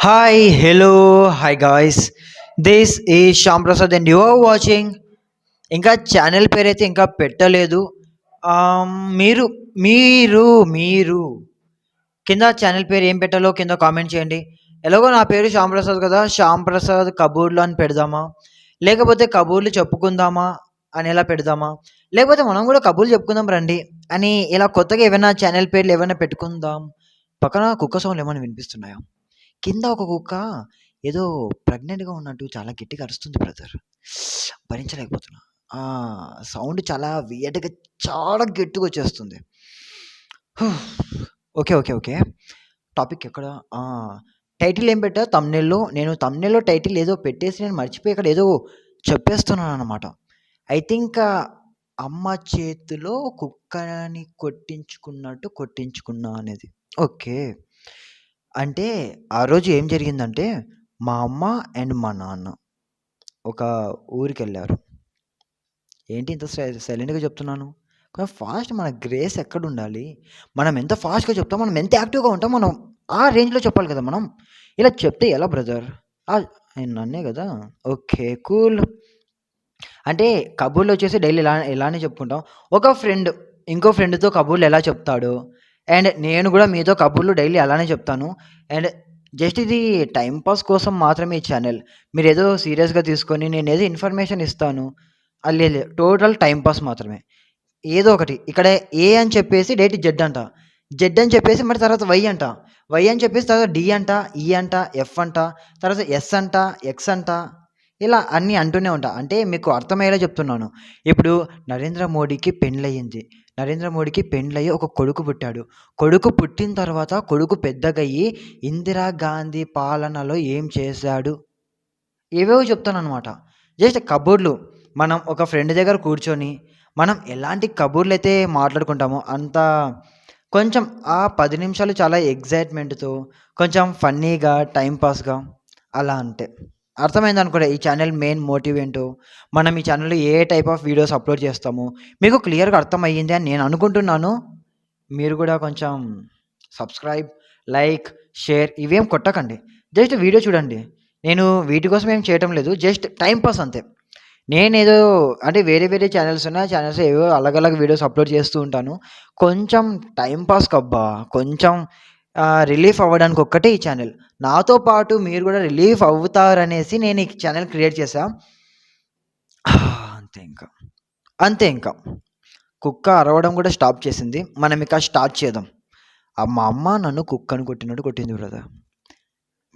Hi hello hi guys this is Shyam Prasad and your watching ఇంకా channel పేరైతే ఇంకా పెట్టలేదు. మీరు మీరు మీరు కింద ఛానల్ పేరు ఏం పెట్టాలో కింద కామెంట్ చేయండి. ఎలాగో నా పేరు శ్యామ్ ప్రసాద్ కదా! శ్యామ్ ప్రసాద్ కబూర్లు అని పెడదామా? లేకపోతే కబూర్లు చెప్పుకుందామా అని ఎలా పెడదామా? లేకపోతే మనం కూడా కబూర్లు చెప్పుకుందాం రండి అని ఇలా కొత్తగా ఏమైనా ఛానల్ పేర్లు ఏమైనా పెట్టుకుందాం. పక్కన కుక్క సౌండ్‌లు ఏమైనా వినిపిస్తున్నాయా? కింద ఒక కుక్క ఏదో ప్రెగ్నెంట్‌గా ఉన్నట్టు చాలా గట్టిగా అరుస్తుంది బ్రదర్. భరించలేకపోతున్నా. సౌండ్ చాలా వియర్డ్‌గా చాలా గట్టిగా వచ్చేస్తుంది ఓకే. ఓకే. ఓకే. టాపిక్ ఎక్కడ? టైటిల్ ఏం పెట్టా తమ్నెల్లో నేను తమ్నెల్లో టైటిల్ ఏదో పెట్టేసి నేను మర్చిపోయి ఇక్కడ ఏదో చెప్పేస్తున్నాననమాట. ఐ థింక్ అమ్మ చేతిలో కుక్కని కొట్టించుకున్నట్టు కొట్టించుకున్నా అనేది. ఓకే. అంటే ఆ రోజు ఏం జరిగిందంటే మా అమ్మ అండ్ మా నాన్న ఒక ఊరికెళ్ళారు ఏంటి ఇంత సై సైలెంట్‌గా చెప్తున్నాను? కొంచెం ఫాస్ట్ మన గ్రేస్ ఎక్కడ ఉండాలి మనం ఎంత ఫాస్ట్‌గా చెప్తాం, మనం ఎంత యాక్టివ్‌గా ఉంటాం, మనం ఆ రేంజ్‌లో చెప్పాలి కదా మనం. ఇలా చెప్తే ఎలా బ్రదర్? నన్నే కదా ఓకే. కూల్. అంటే కబూర్లు వచ్చేసి డైలీ ఇలా ఇలానే చెప్పుకుంటాం. ఒక ఫ్రెండ్ ఇంకో ఫ్రెండ్‌తో కబూర్లు ఎలా చెప్తాడో అండ్ నేను కూడా మీతో కబుర్లు డైలీ అలానే చెప్తాను. అండ్ జస్ట్ ఇది టైంపాస్ కోసం మాత్రమే ఈ ఛానల్. మీరు ఏదో సీరియస్‌గా తీసుకొని నేను ఏదో ఇన్ఫర్మేషన్ ఇస్తాను. ఆహ్, లేదు టోటల్ టైంపాస్ మాత్రమే. ఏదో ఒకటి ఇక్కడ ఏ అని చెప్పేసి డైట్ జెడ్ అంట. జెడ్ అని చెప్పేసి మరి తర్వాత వై అంట. వై అని చెప్పేసి తర్వాత డి అంట, ఈ అంట, ఎఫ్ అంట, తర్వాత ఎస్ అంట, ఎక్స్ అంట. ఇలా అన్నీ అంటూనే ఉంటా. అంటే మీకు అర్థమయ్యేలా చెప్తున్నాను. ఇప్పుడు నరేంద్ర మోడీకి పెండ్లయింది. నరేంద్ర మోడీకి పెండ్లయ్యి ఒక కొడుకు పుట్టాడు. కొడుకు పుట్టిన తర్వాత కొడుకు పెద్దగయ్యి ఇందిరా గాంధీ పాలనలో ఏం చేశాడు? ఏవేవో చెప్తాననమాట. జస్ట్ కబుర్లు. మనం ఒక ఫ్రెండ్ దగ్గర కూర్చొని మనం ఎలాంటి కబుర్లయితే మాట్లాడుకుంటామో అంత కొంచెం ఆ పది నిమిషాలు చాలా ఎక్సైట్‌మెంట్‌తో కొంచెం ఫన్నీగా, టైంపాస్గా అలా అంటే అర్థమైంది అనుకోండి ఈ ఛానల్ మెయిన్ మోటివ్ ఏంటో. మనం ఈ ఛానల్‌లో ఏ టైప్ ఆఫ్ వీడియోస్ అప్‌లోడ్ చేస్తామో మీకు క్లియర్‌గా అర్థమయ్యింది అని నేను అనుకుంటున్నాను. మీరు కూడా కొంచెం సబ్స్క్రైబ్, లైక్, షేర్ ఇవేం కొట్టకండి. జస్ట్ వీడియో చూడండి. నేను వీటి కోసం ఏం చేయటం లేదు. జస్ట్ టైం పాస్ అంతే. నేనేదో అంటే వేరే వేరే ఛానల్స్ ఉన్నాయి. ఛానల్స్ ఏవో అలగ్ వీడియోస్ అప్‌లోడ్ చేస్తూ ఉంటాను. కొంచెం టైం పాస్ కబ్బా కొంచెం రిలీఫ్ అవ్వడానికి ఒక్కటే ఈ ఛానల్. నాతో పాటు మీరు కూడా రిలీఫ్ అవుతారనేసి నేను ఈ ఛానల్ క్రియేట్ చేశా. అంతే ఇంకా. అంతే ఇంకా. కుక్క అరవడం కూడా స్టాప్ చేసింది. మనం ఇక స్టార్ట్ చేద్దాం. మా అమ్మ నన్ను కుక్కను కొట్టినట్టు కొట్టింది బ్రదర్.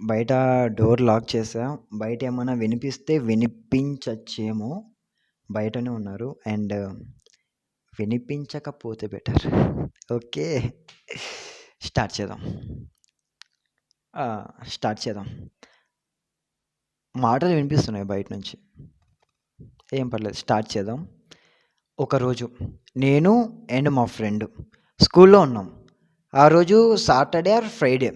బయట డోర్ లాక్ చేసా బయట ఏమైనా వినిపిస్తే వినిపించచ్చేమో. బయటనే ఉన్నారు. అండ్ వినిపించకపోతే బెటర్. ఓకే. స్టార్ట్ చేద్దాం. స్టార్ట్ చేద్దాం. మాటలు వినిపిస్తున్నాయి బయట నుంచి. ఏం పర్లేదు స్టార్ట్ చేద్దాం. ఒకరోజు నేను అండ్ మా ఫ్రెండ్ స్కూల్‌లో ఉన్నాం. ఆ రోజు సాటర్‌డే ఆర్ ఫ్రైడే.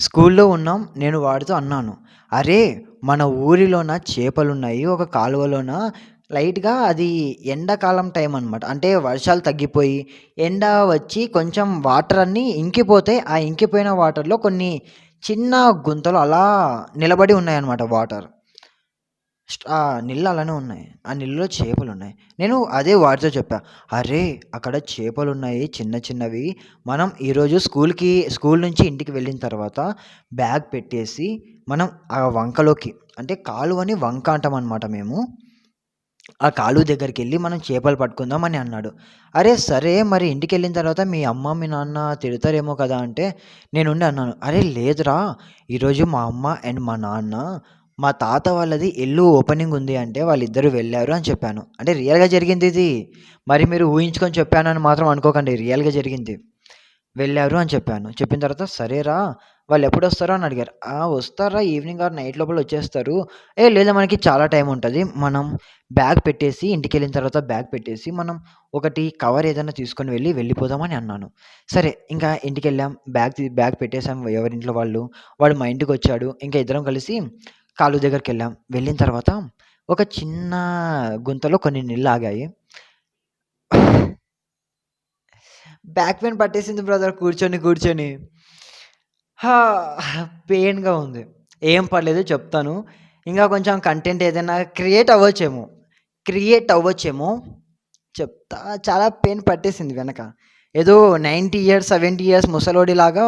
స్కూల్‌లో ఉన్నాం. నేను వాడితో అన్నాను. "అరే! మన ఊరిలోన చేపలున్నాయి. ఒక కాలువలోన లైట్‌గా అది ఎండాకాలం టైం అనమాట. అంటే వర్షాలు తగ్గిపోయి ఎండ వచ్చి కొంచెం వాటర్ అన్నీ ఇంకిపోతే ఆ ఇంకిపోయిన వాటర్‌లో కొన్ని చిన్న గుంతలు అలా నిలబడి ఉన్నాయన్నమాట వాటర్. ఆ నీళ్ళు అలానే ఉన్నాయి. ఆ నీళ్ళలో చేపలు ఉన్నాయి నేను అదే వాటితో చెప్పా. "అరే! అక్కడ చేపలు ఉన్నాయి చిన్న చిన్నవి. మనం ఈరోజు స్కూల్‌కి స్కూల్ నుంచి ఇంటికి వెళ్ళిన తర్వాత బ్యాగ్ పెట్టేసి మనం ఆ వంకలోకి అంటే కాలువని వంక అంటాం అనమాట మేము. ఆ కాలువ దగ్గరికెళ్ళి మనం చేపలు పట్టుకుందాం" అని అన్నాడు. అరే! సరే మరి ఇంటికి వెళ్ళిన తర్వాత మీ అమ్మ, మీ నాన్న తిడతారేమో కదా! అంటే నేనుండి అన్నాను. "అరే! లేదురా ఈరోజు మా అమ్మ అండ్ మా నాన్న మా తాత వాళ్ళది ఇల్లు ఓపెనింగ్ ఉంది అంటే వాళ్ళిద్దరూ వెళ్ళారు అని చెప్పాను. అంటే రియల్‌గా జరిగింది ఇది మరి మీరు ఊహించుకొని చెప్పానని మాత్రం అనుకోకండి. రియల్‌గా జరిగింది. వెళ్ళారు అని చెప్పాను. చెప్పిన తర్వాత "సరేరా వాళ్ళు ఎప్పుడు వస్తారో అని అడిగారు. "ఆ! ఈవినింగ్ ఆర్ నైట్ లోపల వచ్చేస్తారు." "ఏ లేదా మనకి చాలా టైం ఉంటుంది మనం బ్యాగ్ పెట్టేసి ఇంటికి వెళ్ళిన తర్వాత బ్యాగ్ పెట్టేసి మనం ఒకటి కవర్ ఏదైనా తీసుకొని వెళ్ళి వెళ్ళిపోదాం" అని అన్నాను. సరే ఇంకా ఇంటికి వెళ్ళాం బ్యాగ్ బ్యాగ్ పెట్టేసాం ఎవరింట్లో వాళ్ళు. వాడు మా ఇంటికి వచ్చాడు ఇంకా ఇద్దరం కలిసి కాళ్ళు దగ్గరికి వెళ్ళాం వెళ్ళిన తర్వాత ఒక చిన్న గుంతలో కొన్ని నీళ్ళాగాయి. బ్యాక్ పెయిన్ పట్టేసింది బ్రదర్ కూర్చొని కూర్చొని. హా! పెయిన్‌గా ఉంది. ఏం పర్లేదు చెప్తాను. ఇంకా కొంచెం కంటెంట్ ఏదైనా క్రియేట్ అవ్వచ్చేమో. క్రియేట్ అవ్వచ్చేమో. చెప్తా చాలా పెయిన్ పట్టేసింది వెనక. ఏదో 90 ఇయర్స్, 70 ఇయర్స్ ముసలోడిలాగా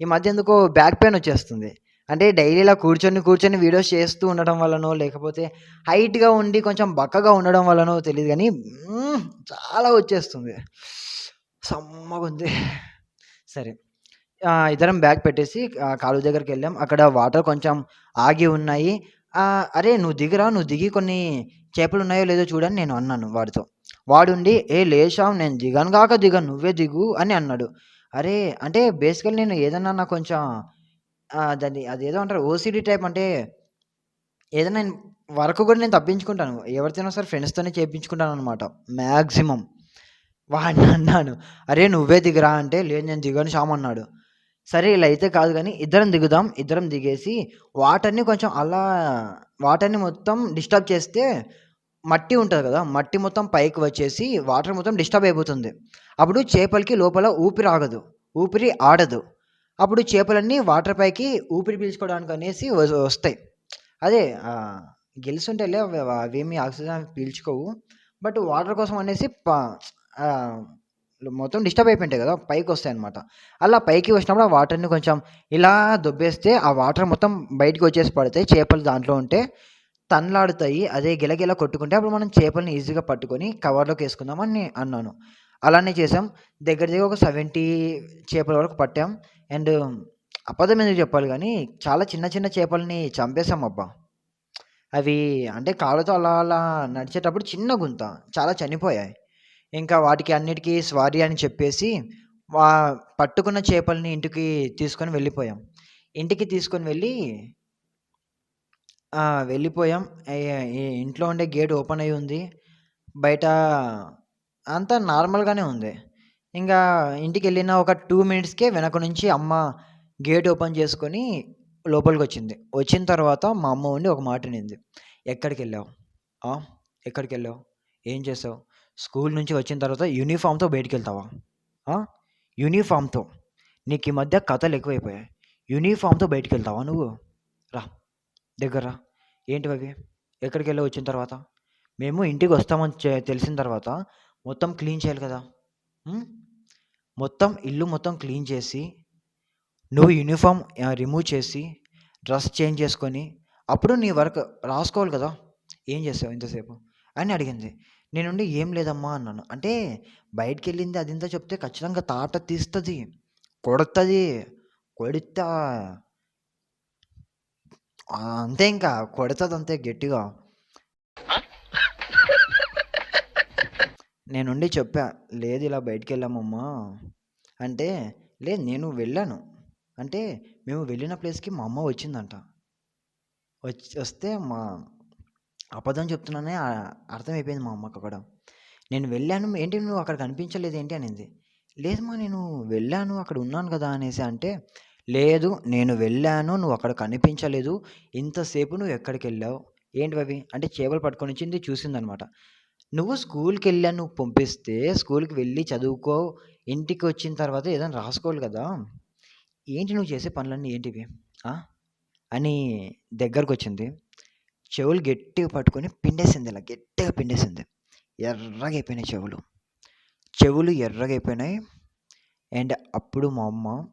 ఈ మధ్య ఎందుకో బ్యాక్ పెయిన్ వచ్చేస్తుంది. అంటే డైలీ ఇలా కూర్చొని, కూర్చొని వీడియోస్ చేస్తూ ఉండడం వల్లనో, లేకపోతే హైట్‌గా ఉండి కొంచెం బక్కగా ఉండడం వల్లనో తెలీదు గానీ హ్మ్. చాలా వచ్చేస్తుంది. సమ్మగుంది. సరే. ఇద్దరం బ్యాగ్ పెట్టేసి కాలువ దగ్గరికి వెళ్ళాం అక్కడ వాటర్ కొంచెం ఆగి ఉన్నాయి. "అరే! నువ్వు దిగిరా నువ్వు దిగి కొన్ని చేపలు ఉన్నాయో లేదో చూడని నేను అన్నాను వాడితో. వాడుండి, "ఏ లేదు నేను దిగను కాక దిగను. నువ్వే దిగు" అని అన్నాడు. అరే! అంటే బేసికల్ నేను ఏదన్నా నాకు కొంచెం ఆహ్, దాన్ని అదేదో అంటారు ఓసీడీ టైప్ అంటే ఏదైనా వర్క్ కూడా నేను తప్పించుకుంటాను. ఎవరితోనైనా సరే ఫ్రెండ్స్‌తోనే చేయించుకుంటాను అనమాట మ్యాక్సిమం వాడిని అన్నాను. "అరే! నువ్వే దిగరా" అంటే, "లేదు నేను దిగను శ్యామ్" అన్నాడు. సరే ఇలా అయితే కాదు కానీ ఇద్దరం దిగుదాం. ఇద్దరం దిగేసి వాటర్‌ని కొంచెం అలా వాటర్‌ని మొత్తం డిస్టర్బ్ చేస్తే మట్టి ఉంటుంది కదా! మట్టి మొత్తం పైకి వచ్చేసి వాటర్ మొత్తం డిస్టర్బ్ అయిపోతుంది. అప్పుడు చేపలకి లోపల ఊపిరి ఆగదు. ఊపిరి ఆడదు. అప్పుడు చేపలన్నీ వాటర్ పైకి ఊపిరి పీల్చుకోవడానికి అనేసి వస్తాయి. అదే ఆహ్, అవేమి ఆక్సిజన్ పీల్చుకోవు. బట్ వాటర్ కోసం అనేసి మొత్తం డిస్టర్బ్ అయిపోయింటాయి కదా పైకి వస్తాయి అనమాట అలా పైకి వచ్చినప్పుడు ఆ వాటర్‌ని కొంచెం ఇలా దొబ్బేస్తే ఆ వాటర్ మొత్తం బయటికి వచ్చేసి పడతాయి. చేపలు దాంట్లో ఉంటే తన్లాడుతాయి. అదే గిలగిల కొట్టుకుంటే అప్పుడు మనం చేపల్ని ఈజీగా పట్టుకొని కవర్లోకి వేసుకుందామని అన్నాను. అలానే చేసాం. దగ్గర దగ్గర ఒక 70 చేపల వరకు పట్టాం. అండ్ అబద్ధం ఎందుకు చెప్పాలి కానీ చాలా చిన్న చిన్న చేపల్ని చంపేసాం అబ్బా! అవి అంటే కాళ్ళతో అలా అలా నడిచేటప్పుడు చిన్న గుంత. చాలా చనిపోయాయి. ఇంకా వాటికి అన్నిటికీ స్వారీ అని చెప్పేసి వా పట్టుకున్న చేపల్ని ఇంటికి తీసుకొని వెళ్ళిపోయాం. ఇంటికి తీసుకొని వెళ్ళి వెళ్ళిపోయాం. ఇంట్లో ఉండే గేట్ ఓపెన్ అయి ఉంది. బయట అంతా నార్మల్‌గానే ఉంది. ఇంకా ఇంటికి వెళ్ళిన ఒక టూ మినిట్స్‌కే వెనక నుంచి అమ్మ గేట్ ఓపెన్ చేసుకొని లోపలికి వచ్చింది వచ్చిన తర్వాత మా అమ్మ ఉండి ఒక మాట అనింది. "ఎక్కడికెళ్ళావు? ఎక్కడికి ఎక్కడికెళ్ళావు? ఏం చేసావు? స్కూల్ నుంచి వచ్చిన తర్వాత యూనిఫార్మ్‌తో బయటికి వెళ్తావా యూనిఫామ్తో నీకు ఈ మధ్య కథలు ఎక్కువైపోయాయి. యూనిఫార్మ్‌తో బయటికెళ్తావా నువ్వు? రా దగ్గర రా. ఎక్కడికి వెళ్ళి వచ్చిన తర్వాత? మేము ఇంటికి వస్తామని తెలిసిన తర్వాత మొత్తం క్లీన్ చేయాలి కదా! మొత్తం ఇల్లు మొత్తం క్లీన్ చేసి నువ్వు యూనిఫార్మ్ రిమూవ్ చేసి డ్రెస్ చేంజ్ చేసుకొని అప్పుడు నీ వర్క్ రాసుకోవాలి కదా! ఏం చేసావు ఇంతసేపు? అని అడిగింది. నేనుండి "ఏం లేదమ్మా" అన్నాను. అంటే బయటికెళ్ళింది అదింతా చెప్తే ఖచ్చితంగా తాట తీస్తుంది కొడుతుంది కొడితే అంతే ఇంకా కొడుతుంది అంతే గట్టిగా. నేనుండి చెప్పా. "లేదు ఇలా బయటికి వెళ్ళామమ్మా అంటే, "లేదు నేను వెళ్ళాను." అంటే మేము వెళ్ళిన ప్లేస్‌కి మా అమ్మ వచ్చిందంట. వచ్చి వస్తే మా అబద్ధం చెప్తున్నానని అర్థమైపోయింది మా అమ్మకు కూడా. నేను వెళ్ళాను. ఏంటి నువ్వు అక్కడ కనిపించలేదు ఏంటి అనింది. లేదమ్మా నేను వెళ్ళాను. అక్కడ ఉన్నాను కదా! అనేసి అంటే, లేదు నేను వెళ్ళాను. నువ్వు అక్కడ కనిపించలేదు. ఇంతసేపు నువ్వు ఎక్కడికెళ్ళావు? ఏంటివవి? అంటే చేపలు పట్టుకొని వచ్చింది చూసిందనమాట. నువ్వు స్కూల్కి వెళ్ళాను నువ్వు పంపిస్తే స్కూల్‌కి వెళ్ళి చదువుకో. ఇంటికి వచ్చిన తర్వాత ఏదైనా రాసుకోవాలి కదా! ఏంటి నువ్వు చేసే పనులన్నీ ఏంటివి? అని దగ్గరకు వచ్చింది చెవులు గట్టిగా పట్టుకొని పిండేసింది ఇలా గట్టిగా పిండేసింది. ఎర్రగా అయిపోయినాయి చెవులు. చెవులు ఎర్రగా అయిపోయినాయి. అండ్ అప్పుడు మా అమ్మ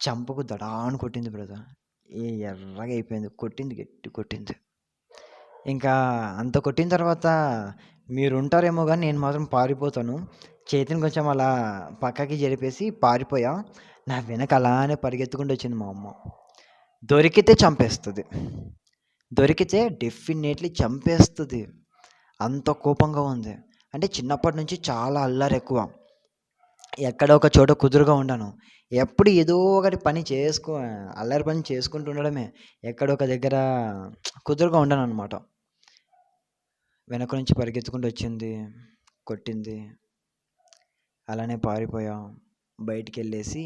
చంపకు దడాను కొట్టింది బ్రదర్. ఏ ఎర్రగా అయిపోయింది. కొట్టింది గట్టి కొట్టింది. ఇంకా అంత కొట్టిన తర్వాత మీరుంటారేమో కానీ నేను మాత్రం పారిపోతాను. చేతిని కొంచెం అలా పక్కకి జరిపేసి పారిపోయా. నా వెనక అలానే పరిగెత్తుకుంటూ వచ్చింది మా అమ్మ. దొరికితే చంపేస్తుంది దొరికితే డెఫినెట్‌లీ చంపేస్తుంది అంత కోపంగా ఉంది. అంటే చిన్నప్పటి నుంచి చాలా అల్లరి ఎక్కువ ఎక్కడో ఒక చోట కుదురుగా ఉండను. ఎప్పుడు ఏదో ఒకటి పని చేసుకో అల్లరి పని చేసుకుంటూ ఉండడమే. ఎక్కడ ఒక దగ్గర కుదురుగా ఉండననమాట. వెనక నుంచి పరిగెత్తుకుంటూ వచ్చింది. కొట్టింది. అలానే పారిపోయా. బయటికెళ్ళేసి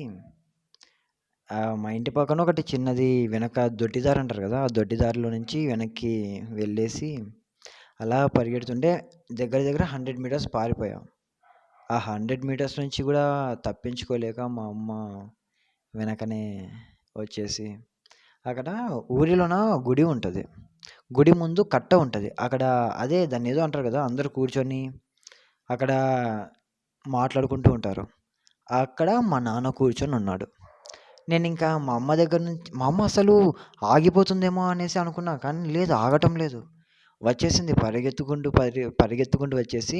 ఆహ్, మా ఇంటి పక్కన ఒకటి చిన్నది వెనక దొడ్డిదారి అంటారు కదా! ఆ దొడ్డిదారిలో నుంచి వెనక్కి వెళ్ళేసి అలా పరిగెడుతుంటే దగ్గర దగ్గర 100 మీటర్స్ పారిపోయాం. ఆ 100 మీటర్స్ నుంచి కూడా తప్పించుకోలేక మా అమ్మ వెనకనే వచ్చేసి అక్కడ ఊరిలోన గుడి ఉంటుంది. గుడి ముందు కట్ట ఉంటుంది. అక్కడ అదే దాన్ని ఏదో అంటారు కదా అందరూ కూర్చొని అక్కడ మాట్లాడుకుంటూ ఉంటారు. అక్కడ మా నాన్న కూర్చొని ఉన్నాడు. నేను ఇంకా మా అమ్మ దగ్గర నుంచి మా అమ్మ అసలు ఆగిపోతుందేమో అనేసి అనుకున్నా కానీ లేదు ఆగటం లేదు. వచ్చేసింది పరిగెత్తుకుంటూ పరి పరిగెత్తుకుంటూ వచ్చేసి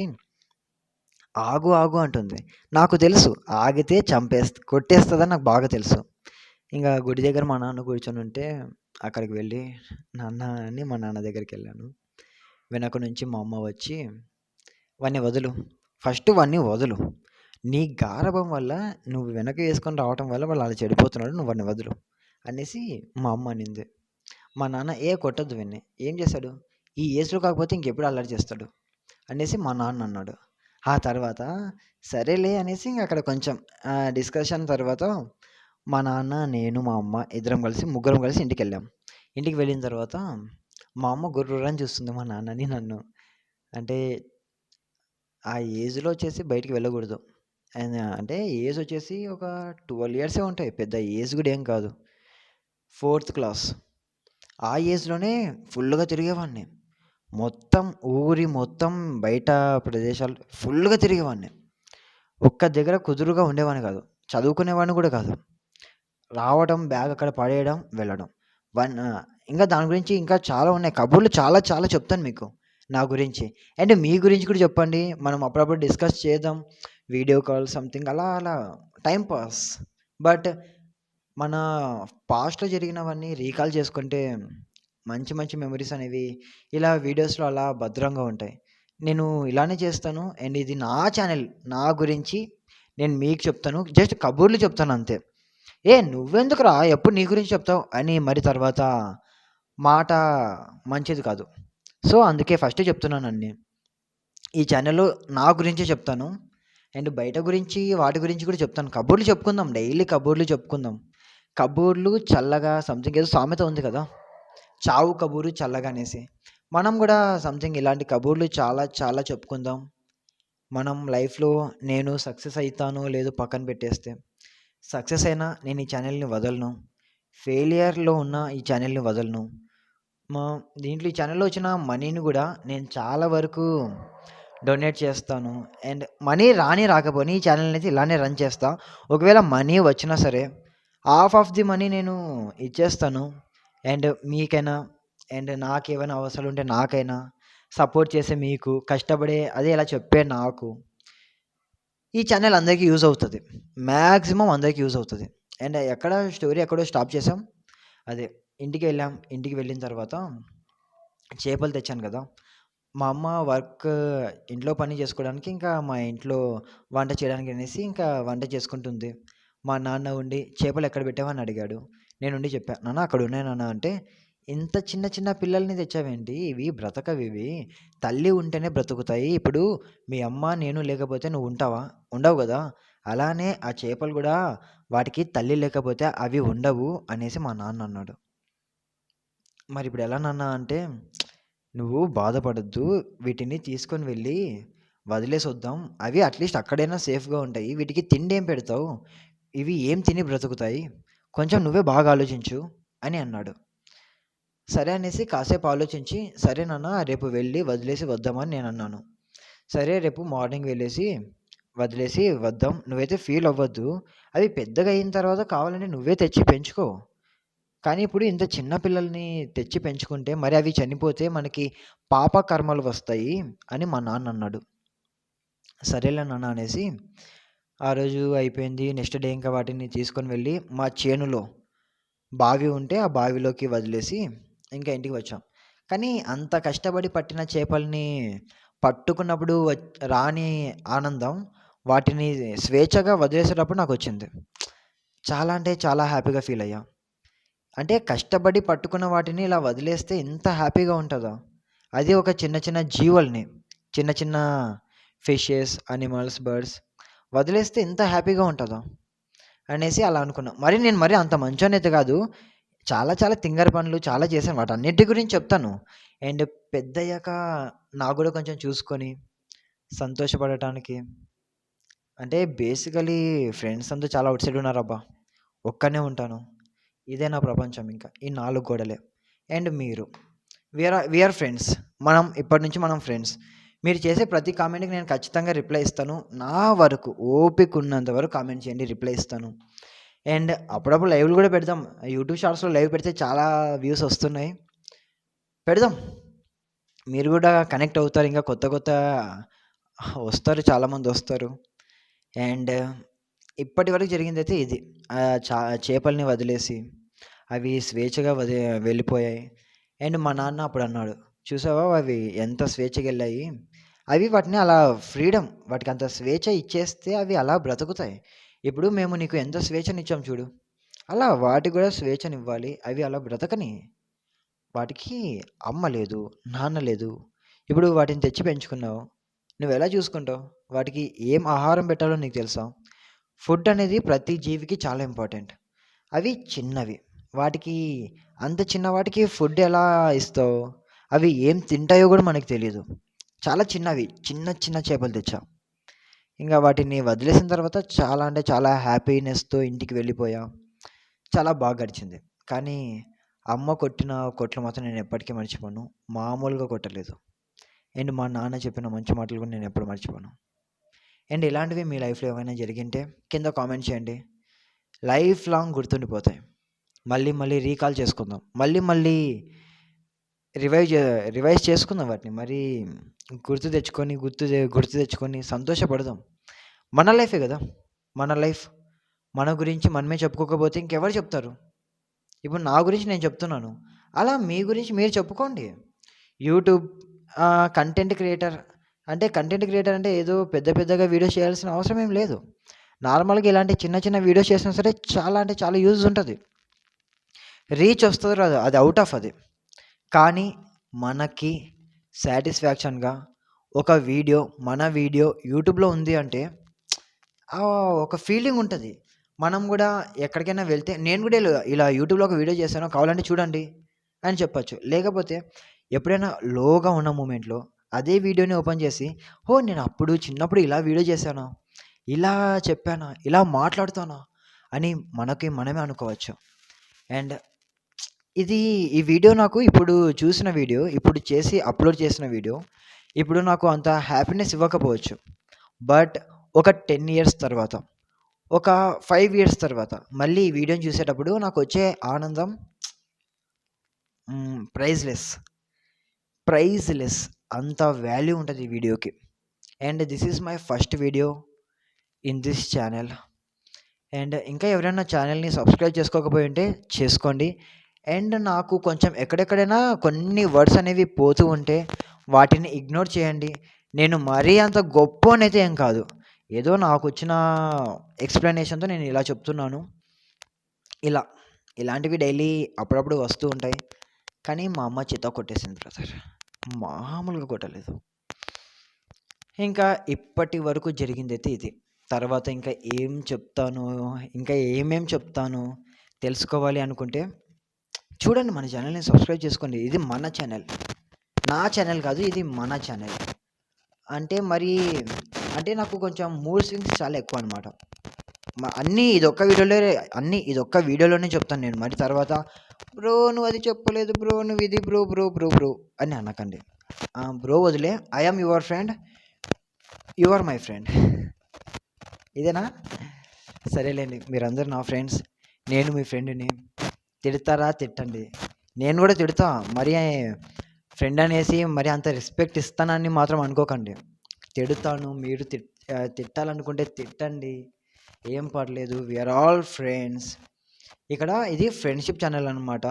ఆగు ఆగు అంటుంది. నాకు తెలుసు ఆగితే చంపేస్త కొట్టేస్తుందని నాకు బాగా తెలుసు. ఇంకా గుడి దగ్గర మా నాన్న కూర్చొని ఉంటే అక్కడికి వెళ్ళి నాన్న అని మా నాన్న దగ్గరికి వెళ్ళాను. వెనక నుంచి మా అమ్మ వచ్చి వాడిని వదులు. ఫస్ట్ వాడిని వదులు. నీ గారభం వల్ల నువ్వు వెనక వేసుకొని రావటం వల్ల వాళ్ళు అలా చెడిపోతున్నాడు నువ్వు వాడిని వదులు అనేసి మా అమ్మ అనింది. మా నాన్న ఏ కొట్టద్దు విన్ని ఏం చేశాడు ఈ ఏజ్లో కాకపోతే ఇంకెప్పుడు అల్లరి చేస్తాడు? అనేసి మా నాన్న అన్నాడు. ఆ తర్వాత సరేలే అనేసి ఇంక అక్కడ కొంచెం డిస్కషన్ తర్వాత మా నాన్న నేను మా అమ్మ ఇద్దరం కలిసి ముగ్గురం కలిసి ఇంటికి వెళ్ళాం ఇంటికి వెళ్ళిన తర్వాత మా అమ్మ గుర్రని చూస్తుంది మా నాన్నని నన్ను. అంటే ఆ ఏజ్లో వచ్చేసి బయటికి వెళ్ళకూడదు. అంటే ఏజ్ వచ్చేసి ఒక ట్వెల్వ్ ఇయర్సే ఉంటాయి. పెద్ద ఏజ్ కూడా ఏం కాదు. Fourth class. ఆ ఏజ్లోనే ఫుల్గా తిరిగేవాడిని. మొత్తం ఊరి మొత్తం బయట ప్రదేశాలు ఫుల్గా తిరిగేవాడిని. ఒక్క దగ్గర కుదురుగా ఉండేవాడిని కాదు. చదువుకునేవాడిని కూడా కాదు. రావడం బ్యాగ్ అక్కడ పడేయడం వెళ్ళడం. వన్ ఇంకా దాని గురించి ఇంకా చాలా ఉన్నాయి. కబుర్లు చాలా చాలా చెప్తాను మీకు. నా గురించి. అండ్ మీ గురించి కూడా చెప్పండి. మనం అప్పుడప్పుడు డిస్కస్ చేద్దాం. వీడియో కాల్ సంథింగ్ అలా అలా టైం పాస్ బట్ మన పాస్ట్లో జరిగినవన్నీ రీకాల్ చేసుకుంటే మంచి మంచి మెమరీస్ అనేవి ఇలా వీడియోస్లో అలా భద్రంగా ఉంటాయి. నేను ఇలానే చేస్తాను అండ్ ఇది నా ఛానల్ నా గురించి నేను మీకు చెప్తాను జస్ట్ కబుర్లు చెప్తాను అంతే. ఏ నువ్వెందుకురా? ఎప్పుడు నీ గురించి చెప్తావు? అని మరి తర్వాత మాట మంచిది కాదు. సో అందుకే ఫస్ట్ చెప్తున్నాను అన్నీ. ఈ ఛానల్లో నా గురించే చెప్తాను. అండ్ బయట గురించి వాటి గురించి కూడా చెప్తాను. కబుర్లు చెప్పుకుందాం. డైలీ కబుర్లు చెప్పుకుందాం. కబుర్లు చల్లగా సంథింగ్ ఏదో సామెత ఉంది కదా? చావు కబూరు చల్లగా అనేసి. మనం కూడా సంథింగ్ ఇలాంటి కబుర్లు చాలా చాలా చెప్పుకుందాం. మనం లైఫ్లో నేను సక్సెస్ అవుతాను లేదు పక్కన పెట్టేస్తే. సక్సెస్ అయినా నేను ఈ ఛానల్ని వదలను. ఫెయిలియర్లో ఉన్న ఈ ఛానల్ని వదలను. మా దీంట్లో ఈ ఛానల్లో వచ్చిన మనీని కూడా నేను చాలా వరకు డొనేట్ చేస్తాను. అండ్ మనీ రాని రాకపోని ఈ ఛానల్ అనేది ఇలానే రన్ చేస్తా. ఒకవేళ మనీ వచ్చినా సరే హాఫ్ ఆఫ్ ది మనీ నేను ఇచ్చేస్తాను. అండ్ మీకైనా అండ్ నాకేమైనా అవసరాలు ఉంటే నాకైనా సపోర్ట్ చేసే మీకు కష్టపడే అదే ఇలా చెప్పే నాకు ఈ ఛానల్ అందరికీ యూజ్ అవుతుంది. మ్యాక్సిమం అందరికీ యూజ్ అవుతుంది. అండ్ ఎక్కడ స్టోరీ ఎక్కడో స్టాప్ చేసాం. అదే ఇంటికి వెళ్ళాం. ఇంటికి వెళ్ళిన తర్వాత చేపలు తెచ్చాను కదా. మా అమ్మ వర్క్ ఇంట్లో పని చేసుకోవడానికి ఇంకా మా ఇంట్లో వంట చేయడానికి అనేసి ఇంకా వంట చేసుకుంటుంది. మా నాన్న ఉండి చేపలు ఎక్కడ పెట్టావని అడిగాడు. నేను ఉండి చెప్పాను నాన్న అక్కడ ఉన్నాయి నాన్న అంటే ఇంత చిన్న చిన్న పిల్లల్ని తెచ్చావేంటి? ఇవి బ్రతకవి ఇవి. తల్లి ఉంటేనే బ్రతుకుతాయి. ఇప్పుడు మీ అమ్మ నేను లేకపోతే నువ్వు ఉంటావా? ఉండవు కదా. అలానే ఆ చేపలు కూడా వాటికి తల్లి లేకపోతే అవి ఉండవు అనేసి మా నాన్న అన్నాడు. మరి ఇప్పుడు ఎలా నాన్న అంటే నువ్వు బాధపడద్దు వీటిని తీసుకొని వెళ్ళి వదిలేసి వద్దాం అవి అట్లీస్ట్ అక్కడైనా సేఫ్గా ఉంటాయి. వీటికి తిండి ఏం పెడతావు? ఇవి ఏం తిని బ్రతుకుతాయి? కొంచెం నువ్వే బాగా ఆలోచించు అని అన్నాడు. సరే అనేసి కాసేపు ఆలోచించి సరే నాన్న రేపు వెళ్ళి వదిలేసి వద్దామని నేను అన్నాను. సరే రేపు మార్నింగ్ వెళ్ళేసి వదిలేసి వద్దాం. నువ్వైతే ఫీల్ అవ్వద్దు. అవి పెద్దగా అయిన తర్వాత కావాలంటే నువ్వే తెచ్చి పెంచుకో. కానీ ఇప్పుడు ఇంత చిన్న పిల్లల్ని తెచ్చి పెంచుకుంటే మరి అవి చనిపోతే మనకి పాప కర్మలు వస్తాయి అని మా నాన్న అన్నాడు. సరేలే నాన్న అనేసి ఆ రోజు అయిపోయింది. నెక్స్ట్ డే ఇంకా వాటిని తీసుకొని వెళ్ళి మా చేనులో బావి ఉంటే ఆ బావిలోకి వదిలేసి ఇంకా ఇంటికి వచ్చాం. కానీ అంత కష్టపడి పట్టిన చేపల్ని పట్టుకున్నప్పుడు రాని ఆనందం వాటిని స్వేచ్ఛగా వదిలేసేటప్పుడు నాకు వచ్చింది. చాలా అంటే చాలా హ్యాపీగా ఫీల్ అయ్యా. అంటే కష్టపడి పట్టుకున్న వాటిని ఇలా వదిలేస్తే ఇంత హ్యాపీగా ఉంటుందో? అది ఒక చిన్న చిన్న జీవుల్ని చిన్న చిన్న ఫిషెస్ అనిమల్స్ బర్డ్స్ వదిలేస్తే ఇంత హ్యాపీగా ఉంటుందో? అనేసి అలా అనుకున్నా. మరి నేను మరి అంత మంచోనైతే కాదు. చాలా చాలా తింగర పనులు చాలా చేశాను. వాటి అన్నిటి గురించి చెప్తాను. అండ్ పెద్దయ్యాక నాకు కూడా కొంచెం చూసుకొని సంతోషపడటానికి. అంటే బేసికలీ ఫ్రెండ్స్ అంతా చాలా అవుట్ సైడ్ ఉన్నారబ్బా. ఒక్కనే ఉంటాను. ఇదే నా ప్రపంచం ఇంకా. ఈ నాలుగు గోడలే. అండ్ మీరు? We are we are friends మనం ఇప్పటి నుంచి మనం ఫ్రెండ్స్ మీరు చేసే ప్రతి కామెంట్కి నేను ఖచ్చితంగా రిప్లై ఇస్తాను. నా వరకు ఓపిక ఉన్నంత వరకు కామెంట్ చేయండి రిప్లై ఇస్తాను. అండ్ అప్పుడప్పుడు లైవ్లు కూడా పెడదాం. యూట్యూబ్ షార్ట్స్లో లైవ్ పెడితే చాలా వ్యూస్ వస్తున్నాయి. పెడదాం. మీరు కూడా కనెక్ట్ అవుతారు. ఇంకా కొత్త కొత్త వస్తారు చాలామంది వస్తారు. అండ్ ఇప్పటి వరకు జరిగింది అయితే ఇది చా చేపల్ని వదిలేసి అవి స్వేచ్ఛగా వది వెళ్ళిపోయాయి. అండ్ మా నాన్న అప్పుడు అన్నాడు చూసావా అవి ఎంత స్వేచ్ఛగా వెళ్ళాయి? అవి వాటిని అలా ఫ్రీడమ్ వాటికి అంత స్వేచ్ఛ ఇచ్చేస్తే అవి అలా బ్రతుకుతాయి. ఇప్పుడు మేము నీకు ఎంత స్వేచ్ఛనిచ్చాం చూడు. అలా వాటికి కూడా స్వేచ్ఛనివ్వాలి. అవి అలా బ్రతకని. వాటికి అమ్మ లేదు నాన్న లేదు. ఇప్పుడు వాటిని తెచ్చి పెంచుకున్నావు. నువ్వు ఎలా చూసుకుంటావు? వాటికి ఏం ఆహారం పెట్టాలో నీకు తెలుసా? ఫుడ్ అనేది ప్రతి జీవికి చాలా ఇంపార్టెంట్. అవి చిన్నవి. వాటికి అంత చిన్న వాటికి ఫుడ్ ఎలా ఇస్తావు? అవి ఏం తింటాయో కూడా మనకు తెలియదు చాలా చిన్నవి. చిన్న చిన్న చేపలు తెచ్చా. ఇంకా వాటిని వదిలేసిన తర్వాత చాలా అంటే చాలా హ్యాపీనెస్తో ఇంటికి వెళ్ళిపోయా. చాలా బాగా గడిచింది. కానీ అమ్మ కొట్టిన కొట్లు మాత్రం నేను ఎప్పటికీ మర్చిపోను. మామూలుగా కొట్టలేదు. అండ్ మా నాన్న చెప్పిన మంచి మాటలు కూడా నేను ఎప్పుడు మర్చిపోను. అండ్ ఇలాంటివి మీ లైఫ్లో ఏమైనా జరిగింటే కింద కామెంట్ చేయండి. లైఫ్ లాంగ్ గుర్తుండిపోతాయి. మళ్ళీ మళ్ళీ రీకాల్ చేసుకుందాం. మళ్ళీ మళ్ళీ రివైవ్ చే రివైజ్ చేసుకుందాం వాటిని. మరి గుర్తు తెచ్చుకొని గుర్తు గుర్తు తెచ్చుకొని సంతోషపడదాం. మన లైఫే కదా. మన లైఫ్. మన గురించి మనమే చెప్పుకోకపోతే ఇంకెవరు చెప్తారు? ఇప్పుడు నా గురించి నేను చెప్తున్నాను. అలా మీ గురించి మీరు చెప్పుకోండి. యూట్యూబ్ కంటెంట్ క్రియేటర్ అంటే కంటెంట్ క్రియేటర్ అంటే ఏదో పెద్ద పెద్దగా వీడియోస్ చేయాల్సిన అవసరం ఏం లేదు. నార్మల్గా ఇలాంటి చిన్న చిన్న వీడియోస్ చేసినా సరే చాలా అంటే చాలా యూజ్ ఉంటుంది. రీచ్ వస్తుంది రాదు అది అవుట్ ఆఫ్ అది. కానీ మనకి సాటిస్ఫాక్షన్గా ఒక వీడియో మన వీడియో యూట్యూబ్లో ఉంది అంటే ఒక ఫీలింగ్ ఉంటుంది. మనం కూడా ఎక్కడికైనా వెళ్తే నేను కూడా ఇలా యూట్యూబ్లో ఒక వీడియో చేశాను కావాలంటే చూడండి అని చెప్పచ్చు. లేకపోతే ఎప్పుడైనా లోగా ఉన్న మూమెంట్లో అదే వీడియోని ఓపెన్ చేసి ఓ నేను అప్పుడు చిన్నప్పుడు ఇలా వీడియో చేశాను. ఇలా చెప్పానా. ఇలా మాట్లాడుతానా అని మనకి మనమే అనుకోవచ్చు. అండ్ ఇది ఈ వీడియో నాకు ఇప్పుడు చూసిన వీడియో ఇప్పుడు చేసి అప్లోడ్ చేసిన వీడియో ఇప్పుడు నాకు అంత హ్యాపీనెస్ ఇవ్వకపోవచ్చు. బట్ ఒక టెన్ ఇయర్స్ తర్వాత ఒక ఫైవ్ ఇయర్స్ తర్వాత మళ్ళీ ఈ వీడియోని చూసేటప్పుడు నాకు వచ్చే ఆనందం ప్రైజ్లెస్. ప్రైజ్లెస్. అంత వాల్యూ ఉంటుంది ఈ వీడియోకి. And this is my first video in this channel and ఇంకా ఎవరైనా ఛానల్ని సబ్స్క్రైబ్ చేసుకోకపోయి ఉంటే చేసుకోండి. అండ్ నాకు కొంచెం ఎక్కడెక్కడైనా కొన్ని వర్డ్స్ అనేవి పోతూ ఉంటే వాటిని ఇగ్నోర్ చేయండి. నేను మరీ అంత గొప్పనైతే ఏం కాదు. ఏదో నాకు వచ్చిన ఎక్స్ప్లెనేషన్తో నేను ఇలా చెప్తున్నాను. ఇలా. ఇలాంటివి డైలీ అప్పుడప్పుడు వస్తూ ఉంటాయి. కానీ మా అమ్మ చిత్త కొట్టేసింది బ్రదర్ మామూలుగా కొట్టలేదు. ఇంకా ఇప్పటి వరకు జరిగింది అయితే ఇది. తర్వాత ఇంకా ఏం చెప్తాను ఇంకా ఏమేం చెప్తాను తెలుసుకోవాలి అనుకుంటే చూడండి మన ఛానల్ని సబ్స్క్రైబ్ చేసుకోండి. ఇది మన ఛానల్. నా ఛానల్ కాదు ఇది మన ఛానల్. అంటే మరి అంటే నాకు కొంచెం మూడ్ స్వింగ్స్ చాలా ఎక్కువ అనమాట అన్నీ ఇదొక్క వీడియోలో అన్నీ ఇదొక్క వీడియోలోనే చెప్తాను నేను. మరి తర్వాత బ్రో నువ్వు అది చెప్పలేదు బ్రో నువ్వు ఇది బ్రో బ్రో బ్రో బ్రో అని అనకండి. బ్రో వదిలే. I'm your friend you are my friend ఇదేనా? సరేలేండి. మీరందరూ నా ఫ్రెండ్స్. నేను మీ ఫ్రెండ్ని. తిడతారా? తిట్టండి. నేను కూడా తిడతా. మరి ఫ్రెండ్ అనేసి మరి అంత రెస్పెక్ట్ ఇస్తానని మాత్రం అనుకోకండి. తిడతాను. మీరు తిట్ తిట్టాలనుకుంటే తిట్టండి. ఏం పర్లేదు వీఆర్ ఆల్ ఫ్రెండ్స్ ఇక్కడ ఇది ఫ్రెండ్షిప్ ఛానల్ అనమాట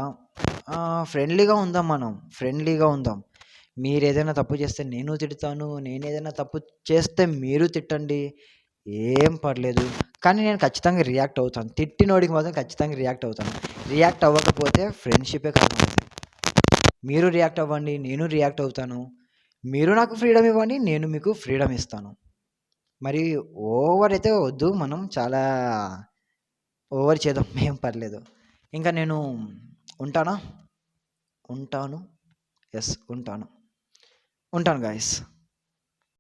ఫ్రెండ్లీగా ఉందాం మనం ఫ్రెండ్లీగా ఉందాం. మీరు ఏదైనా తప్పు చేస్తే నేను తిడతాను నేను ఏదైనా తప్పు చేస్తే మీరు తిట్టండి. ఏం పర్లేదు. కానీ నేను ఖచ్చితంగా రియాక్ట్ అవుతాను. తిట్టినోడికి మాత్రం ఖచ్చితంగా రియాక్ట్ అవుతాను. రియాక్ట్ అవ్వకపోతే ఫ్రెండ్షిపే కాదు మీరు రియాక్ట్ అవ్వండి నేను రియాక్ట్ అవుతాను. మీరు నాకు ఫ్రీడమ్ ఇవ్వండి నేను మీకు ఫ్రీడమ్ ఇస్తాను. మరి ఓవర్ అయితే వద్దు మనం చాలా ఓవర్ చేద్దాం ఏం పర్లేదు. ఇంకా నేను ఉంటానా? ఉంటాను. ఎస్ ఉంటాను. ఉంటాను గాయస్